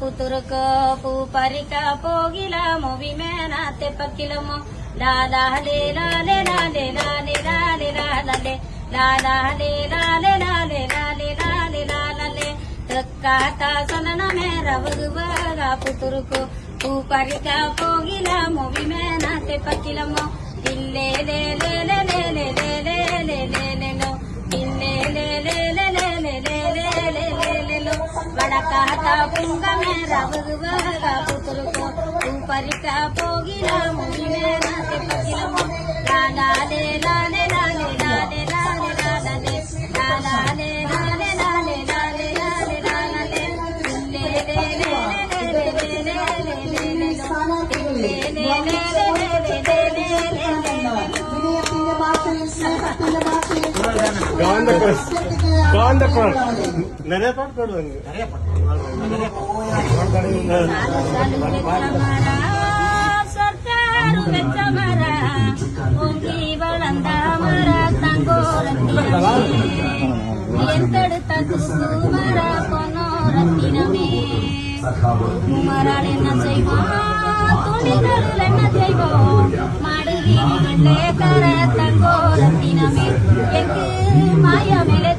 పుతురుకు పూ పరిక పోగిలము విమేన తెప్పకిలము లాలాలే లాలే లాలే లాలే లాలే లాలే లాలాలే లాలే లాలే లాలే లాలే లాలే తొక్కాత సొనన మేర వగువగా పుతురుకు పూ పరిక పోగిలము విమేన తెప్పకిలము వడకాత పుంగమే రవగువగా పుతురుకో ఊపరిక పోగిల ముగిమే నాతే పగిలమో లాలే లాలే లాలే లాలే లాలే లాలే లాలే లాలే లాలే లాలే లాలే లాలే ఇల్లే లే లే లే లే లే లే లే లే లే లో ఇల్లే లే లే లే లే లే లే లే లే காந்த கோஸ் காந்த கோஸ் நிறைய பாட்டு பாடுவாங்க. நிறைய செய்வோம்? துணிதல் என்ன செய்வோம்? நீதிமன்ற கர தங்கோரத்தினமே எங்கு மாய மேலே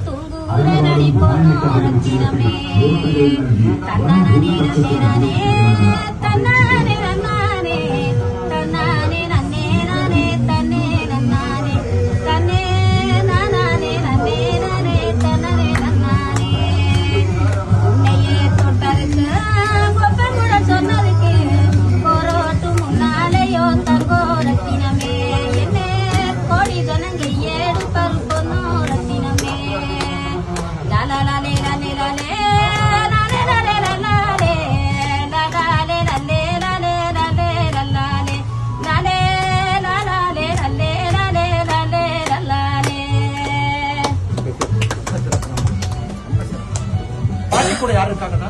ನನಗೆ ಏಳು ಪರ್ಪನು ರತ್ತಿನ ಮೇ ಲಾಲ ಲಾಲೆ ಲಾಲೆ ಲಾಲೆ கூட யாரு இருக்காங்கன்னா